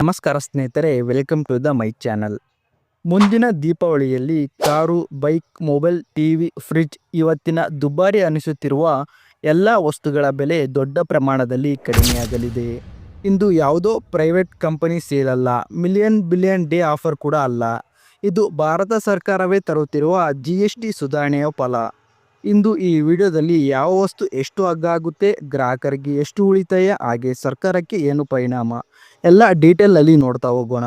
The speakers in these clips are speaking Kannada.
ನಮಸ್ಕಾರ ಸ್ನೇಹಿತರೆ welcome to the my channel ಮುಂದಿನ ದೀಪಾವಳಿಯಲ್ಲಿ car bike mobile TV fridge ಇವತ್ತಿನ ದುಬಾರಿ ಅನಿಸುತ್ತಿರುವ ಎಲ್ಲ ವಸ್ತುಗಳ ಬೆಲೆ ದೊಡ್ಡ ಪ್ರಮಾಣದಲ್ಲಿ ಕಡಿಮೆಯಾಗಲಿದೆ. ಇಂದು ಯಾವುದೋ ಪ್ರೈವೇಟ್ ಕಂಪನಿ ಸೇಲ್ ಅಲ್ಲ ಮಿಲಿಯನ್ ಬಿಲಿಯನ್ ಡೇ ಆಫರ್ ಕೂಡ ಅಲ್ಲ. ಇದು ಭಾರತ ಸರ್ಕಾರವೇ ತರುತ್ತಿರುವ ಜಿ ಟಿ ಸುಧಾರಣೆಯ ಫಲ. ಇಂದು ಈ ವಿಡಿಯೋದಲ್ಲಿ ಯಾವ ವಸ್ತು ಎಷ್ಟು ಅಗ್ಗ ಆಗುತ್ತೆ ಗ್ರಾಹಕರಿಗೆ ಎಷ್ಟು ಉಳಿತಾಯ, ಹಾಗೆ ಸರ್ಕಾರಕ್ಕೆ ಏನು ಪರಿಣಾಮ, ಎಲ್ಲ ಡೀಟೇಲಲ್ಲಿ ನೋಡ್ತಾ ಹೋಗೋಣ.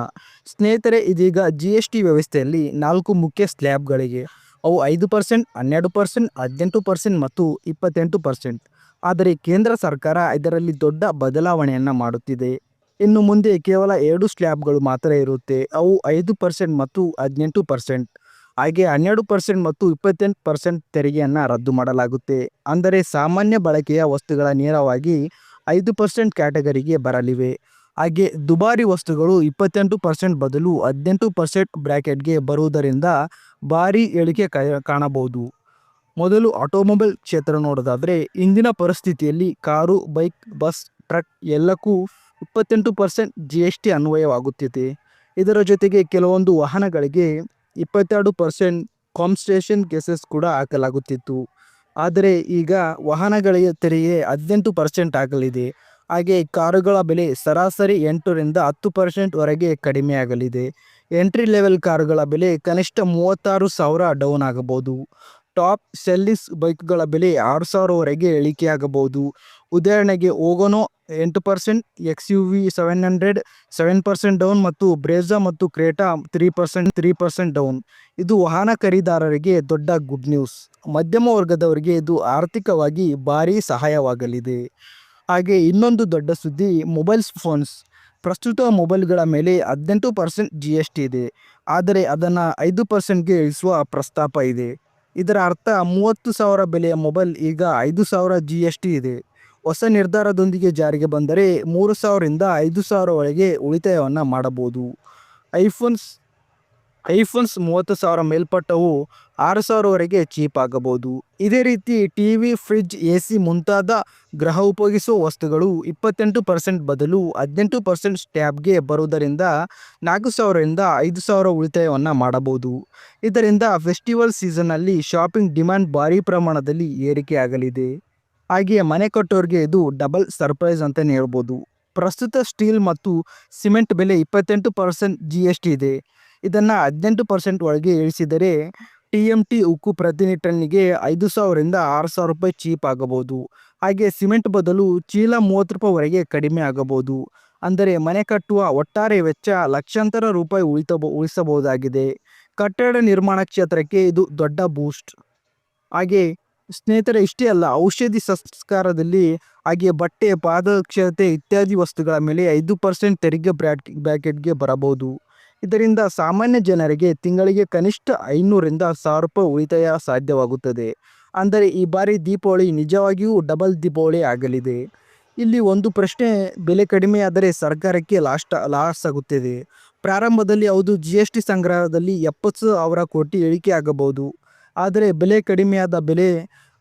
ಸ್ನೇಹಿತರೆ, ಇದೀಗ ಜಿ ಎಸ್ ಟಿ ವ್ಯವಸ್ಥೆಯಲ್ಲಿ ನಾಲ್ಕು ಮುಖ್ಯ ಸ್ಲ್ಯಾಬ್ಗಳಿಗೆ ಅವು ಐದು ಪರ್ಸೆಂಟ್ ಹನ್ನೆರಡು ಪರ್ಸೆಂಟ್ ಹದಿನೆಂಟು ಪರ್ಸೆಂಟ್ ಮತ್ತು ಇಪ್ಪತ್ತೆಂಟು ಪರ್ಸೆಂಟ್ ಆದರೆ ಕೇಂದ್ರ ಸರ್ಕಾರ ಇದರಲ್ಲಿ ದೊಡ್ಡ ಬದಲಾವಣೆಯನ್ನು ಮಾಡುತ್ತಿದೆ. ಇನ್ನು ಮುಂದೆ ಕೇವಲ ಎರಡು ಸ್ಲ್ಯಾಬ್ಗಳು ಮಾತ್ರ ಇರುತ್ತೆ. ಅವು ಐದು ಪರ್ಸೆಂಟ್ ಮತ್ತು ಹದಿನೆಂಟು ಪರ್ಸೆಂಟ್ ಹಾಗೆ ಹನ್ನೆರಡು ಪರ್ಸೆಂಟ್ ಮತ್ತು ಇಪ್ಪತ್ತೆಂಟು ಪರ್ಸೆಂಟ್ ತೆರಿಗೆಯನ್ನು ರದ್ದು ಮಾಡಲಾಗುತ್ತೆ. ಅಂದರೆ ಸಾಮಾನ್ಯ ಬಳಕೆಯ ವಸ್ತುಗಳ ನೇರವಾಗಿ ಐದು ಪರ್ಸೆಂಟ್ ಕ್ಯಾಟಗರಿಗೆ ಬರಲಿವೆ. ಹಾಗೆ ದುಬಾರಿ ವಸ್ತುಗಳು ಇಪ್ಪತ್ತೆಂಟು ಪರ್ಸೆಂಟ್ ಬದಲು ಹದಿನೆಂಟು ಪರ್ಸೆಂಟ್ ಬ್ರ್ಯಾಕೆಟ್ಗೆ ಬರುವುದರಿಂದ ಭಾರಿ ಇಳಿಕೆ ಕ- ಕಾಣಬಹುದು. ಮೊದಲು ಆಟೋಮೊಬೈಲ್ ಕ್ಷೇತ್ರ ನೋಡೋದಾದರೆ ಇಂದಿನ ಪರಿಸ್ಥಿತಿಯಲ್ಲಿ ಕಾರು, ಬೈಕ್, ಬಸ್, ಟ್ರಕ್ ಎಲ್ಲಕ್ಕೂ ಇಪ್ಪತ್ತೆಂಟು ಪರ್ಸೆಂಟ್ ಜಿ ಎಸ್ ಟಿ ಅನ್ವಯವಾಗುತ್ತಿದೆ. ಇದರ ಜೊತೆಗೆ ಕೆಲವೊಂದು ವಾಹನಗಳಿಗೆ ಇಪ್ಪತ್ತೆರಡು ಪರ್ಸೆಂಟ್ ಕಾಂಸ್ಟೇಷನ್ ಕೇಸಸ್ ಕೂಡ ಹಾಕಲಾಗುತ್ತಿತ್ತು. ಆದರೆ ಈಗ ವಾಹನಗಳ ತೆರಿಗೆ ಹದಿನೆಂಟು ಪರ್ಸೆಂಟ್ ಆಗಲಿದೆ. ಹಾಗೆ ಕಾರುಗಳ ಬೆಲೆ ಸರಾಸರಿ ಎಂಟರಿಂದ ಹತ್ತು ಪರ್ಸೆಂಟ್ವರೆಗೆ ಕಡಿಮೆಯಾಗಲಿದೆ ಎಂಟ್ರಿ ಲೆವೆಲ್ ಕಾರುಗಳ ಬೆಲೆ ಕನಿಷ್ಠ ಮೂವತ್ತಾರು ಸಾವಿರ ಡೌನ್ ಆಗಬಹುದು. ಟಾಪ್ ಸೆಲ್ಲಿಸ್ ಬೈಕ್ಗಳ ಬೆಲೆ ಆರು ಸಾವಿರವರೆಗೆ ಇಳಿಕೆಯಾಗಬಹುದು. ಉದಾಹರಣೆಗೆ ಓಗೊನೋ ಎಂಟು percent X U V seven hundred seven percent down ಮತ್ತು ಬ್ರೇಜಾ ಮತ್ತು Creta three percent three percent down ಇದು ವಾಹನ ಖರೀದಾರರಿಗೆ ದೊಡ್ಡ ಗುಡ್ ನ್ಯೂಸ್ ಮಧ್ಯಮ ವರ್ಗದವರಿಗೆ ಇದು ಆರ್ಥಿಕವಾಗಿ ಭಾರೀ ಸಹಾಯವಾಗಲಿದೆ. ಹಾಗೆ ಇನ್ನೊಂದು ದೊಡ್ಡ ಸುದ್ದಿ ಮೊಬೈಲ್ಸ್ ಫೋನ್ಸ್ ಪ್ರಸ್ತುತ ಮೊಬೈಲ್ಗಳ ಮೇಲೆ ಹದಿನೆಂಟು ಪರ್ಸೆಂಟ್ ಜಿ ಎಸ್ ಟಿ ಇದೆ. ಆದರೆ ಅದನ್ನು ಐದು ಪರ್ಸೆಂಟ್ಗೆ ಇಳಿಸುವ ಪ್ರಸ್ತಾಪ ಇದೆ. ಇದರ ಅರ್ಥ ಮೂವತ್ತು ಸಾವಿರ ಬೆಲೆಯ ಮೊಬೈಲ್ ಈಗ ಐದು ಸಾವಿರ ಜಿ ಎಸ್ ಟಿ ಇದೆ. ಹೊಸ ನಿರ್ಧಾರದೊಂದಿಗೆ ಜಾರಿಗೆ ಬಂದರೆ ಮೂರು ಸಾವಿರದಿಂದ ಐದು ಸಾವಿರವರೆಗೆ ಉಳಿತಾಯವನ್ನು ಮಾಡಬಹುದು. ಐಫೋನ್ಸ್ ಐಫೋನ್ಸ್ ಮೂವತ್ತು ಸಾವಿರ ಮೇಲ್ಪಟ್ಟವು ಆರು ಸಾವಿರವರೆಗೆ ಚೀಪ್ ಆಗಬಹುದು. ಇದೇ ರೀತಿ T V fridge A C ಮುಂತಾದ ಗೃಹ ಉಪಯೋಗಿಸುವ ವಸ್ತುಗಳು ಇಪ್ಪತ್ತೆಂಟು ಪರ್ಸೆಂಟ್ ಬದಲು ಹದಿನೆಂಟು ಪರ್ಸೆಂಟ್ ಸ್ಟ್ಯಾಬ್ಗೆ ಬರುವುದರಿಂದ ನಾಲ್ಕು ಸಾವಿರದಿಂದ ಐದು ಸಾವಿರ ಉಳಿತಾಯವನ್ನು ಮಾಡಬಹುದು. ಇದರಿಂದ ಫೆಸ್ಟಿವಲ್ ಸೀಸನ್ನಲ್ಲಿ ಶಾಪಿಂಗ್ ಡಿಮ್ಯಾಂಡ್ ಭಾರಿ ಪ್ರಮಾಣದಲ್ಲಿ ಏರಿಕೆಯಾಗಲಿದೆ. ಹಾಗೆಯೇ ಮನೆ ಕಟ್ಟೋರಿಗೆ ಇದು ಡಬಲ್ ಸರ್ಪ್ರೈಸ್ ಅಂತಲೇ ಹೇಳ್ಬೋದು. ಪ್ರಸ್ತುತ ಸ್ಟೀಲ್ ಮತ್ತು ಸಿಮೆಂಟ್ ಬೆಲೆ ಇಪ್ಪತ್ತೆಂಟು ಪರ್ಸೆಂಟ್ ಜಿ ಎಸ್ ಟಿ ಇದೆ. ಇದನ್ನು ಹದಿನೆಂಟು ಪರ್ಸೆಂಟ್ ಒಳಗೆ ಇಳಿಸಿದರೆ ಟಿ ಎಂ ಟಿ ಉಕ್ಕು ಪ್ರತಿ ಟನ್ನಿಗೆ ಐದು ಸಾವಿರದಿಂದ ಆರು ಸಾವಿರ ರೂಪಾಯಿ ಚೀಪ್ ಆಗಬಹುದು. ಹಾಗೆ ಸಿಮೆಂಟ್ ಬದಲು ಚೀಲ ಮೂವತ್ತು ರೂಪಾಯಿವರೆಗೆ ಕಡಿಮೆ ಆಗಬಹುದು. ಅಂದರೆ ಮನೆ ಕಟ್ಟುವ ಒಟ್ಟಾರೆ ವೆಚ್ಚ ಲಕ್ಷಾಂತರ ರೂಪಾಯಿ ಉಳಿತಬ ಉಳಿಸಬಹುದಾಗಿದೆ. ಕಟ್ಟಡ ನಿರ್ಮಾಣ ಕ್ಷೇತ್ರಕ್ಕೆ ಇದು ದೊಡ್ಡ ಬೂಸ್ಟ್ ಹಾಗೆ ಸ್ನೇಹಿತರೆ, ಇಷ್ಟೇ ಅಲ್ಲ, ಔಷಧಿ ಸಂಸ್ಕಾರದಲ್ಲಿ ಹಾಗೆ ಬಟ್ಟೆ, ಪಾದಕ್ಷತೆ ಇತ್ಯಾದಿ ವಸ್ತುಗಳ ಮೇಲೆ ಐದು ಪರ್ಸೆಂಟ್ ತೆರಿಗೆ ಬ್ರ್ಯಾಟ್ ಬ್ರ್ಯಾಕೆಟ್ಗೆ ಬರಬಹುದು. ಇದರಿಂದ ಸಾಮಾನ್ಯ ಜನರಿಗೆ ತಿಂಗಳಿಗೆ ಕನಿಷ್ಠ ಐನೂರಿಂದ ಸಾವಿರ ರೂಪಾಯಿ ಉಳಿತಾಯ ಸಾಧ್ಯವಾಗುತ್ತದೆ. ಅಂದರೆ ಈ ಬಾರಿ ದೀಪಾವಳಿ ನಿಜವಾಗಿಯೂ ಡಬಲ್ ದೀಪಾವಳಿ ಆಗಲಿದೆ. ಇಲ್ಲಿ ಒಂದು ಪ್ರಶ್ನೆ, ಬೆಲೆ ಕಡಿಮೆಯಾದರೆ ಸರ್ಕಾರಕ್ಕೆ ಲಾಸ್ಟ್, ಲಾಸ್ ಆಗುತ್ತದೆ. ಪ್ರಾರಂಭದಲ್ಲಿ ಹೌದು, ಜಿ ಎಸ್ ಟಿ ಸಂಗ್ರಹದಲ್ಲಿ ಎಪ್ಪತ್ತು ಸಾವಿರ ಕೋಟಿ ಇಳಿಕೆ ಆಗಬಹುದು ಆದರೆ ಬೆಲೆ ಕಡಿಮೆಯಾದ ಬೆಲೆ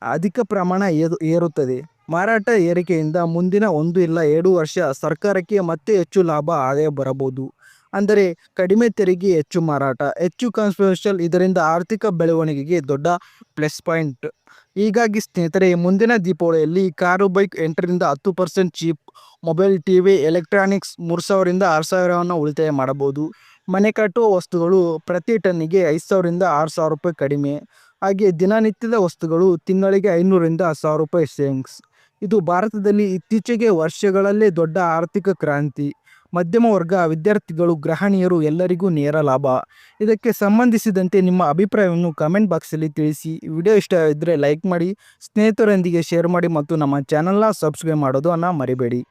ಅಧಿಕ ಪ್ರಮಾಣ ಏರು, ಏರುತ್ತದೆ. ಮಾರಾಟ ಏರಿಕೆಯಿಂದ ಮುಂದಿನ ಒಂದು ಇಲ್ಲ ಎರಡು ವರ್ಷ ಸರ್ಕಾರಕ್ಕೆ ಮತ್ತೆ ಹೆಚ್ಚು ಲಾಭ ಆದಾಯ ಬರಬಹುದು. ಅಂದರೆ ಕಡಿಮೆ ತೆರಿಗೆ, ಹೆಚ್ಚು ಮಾರಾಟ, ಹೆಚ್ಚು ಕಾನ್ಸ್ಪಿಷಲ್ ಇದರಿಂದ ಆರ್ಥಿಕ ಬೆಳವಣಿಗೆಗೆ ದೊಡ್ಡ ಪ್ಲಸ್ ಪಾಯಿಂಟ್ ಹೀಗಾಗಿ ಸ್ನೇಹಿತರೆ, ಮುಂದಿನ ದೀಪಾವಳಿಯಲ್ಲಿ ಕಾರು ಬೈಕ್ ಎಂಟರಿಂದ ಹತ್ತು percent cheap mobile T V electronics ಮೂರು ಸಾವಿರದಿಂದ ಆರು ಸಾವಿರವನ್ನು ಉಳಿತಾಯ ಮಾಡಬಹುದು. ಮನೆ ಕಟ್ಟುವ ವಸ್ತುಗಳು ಪ್ರತಿ ಟನ್ನಿಗೆ ಐದು ಸಾವಿರದಿಂದ ಆರು ಸಾವಿರ ರೂಪಾಯಿ ಕಡಿಮೆ. ಹಾಗೆ ದಿನನಿತ್ಯದ ವಸ್ತುಗಳು ತಿಂಗಳಿಗೆ ಐನೂರಿಂದ ಸಾವಿರ ರೂಪಾಯಿ ಸೇವಿಂಗ್ಸ್. ಇದು ಭಾರತದಲ್ಲಿ ಇತ್ತೀಚೆಗೆ ವರ್ಷಗಳಲ್ಲೇ ದೊಡ್ಡ ಆರ್ಥಿಕ ಕ್ರಾಂತಿ. ಮಧ್ಯಮ ವರ್ಗ ವಿದ್ಯಾರ್ಥಿಗಳು, ಗೃಹಿಣಿಯರು ಎಲ್ಲರಿಗೂ ನೇರ ಲಾಭ. ಇದಕ್ಕೆ ಸಂಬಂಧಿಸಿದಂತೆ ನಿಮ್ಮ ಅಭಿಪ್ರಾಯವನ್ನು ಕಮೆಂಟ್ ಬಾಕ್ಸಲ್ಲಿ ತಿಳಿಸಿ. ವಿಡಿಯೋ ಇಷ್ಟ ಇದ್ದರೆ ಲೈಕ್ ಮಾಡಿ, ಸ್ನೇಹಿತರೊಂದಿಗೆ ಶೇರ್ ಮಾಡಿ ಮತ್ತು ನಮ್ಮ ಚಾನಲ್ನ ಸಬ್ಸ್ಕ್ರೈಬ್ ಮಾಡೋದನ್ನು ಮರಿಬೇಡಿ.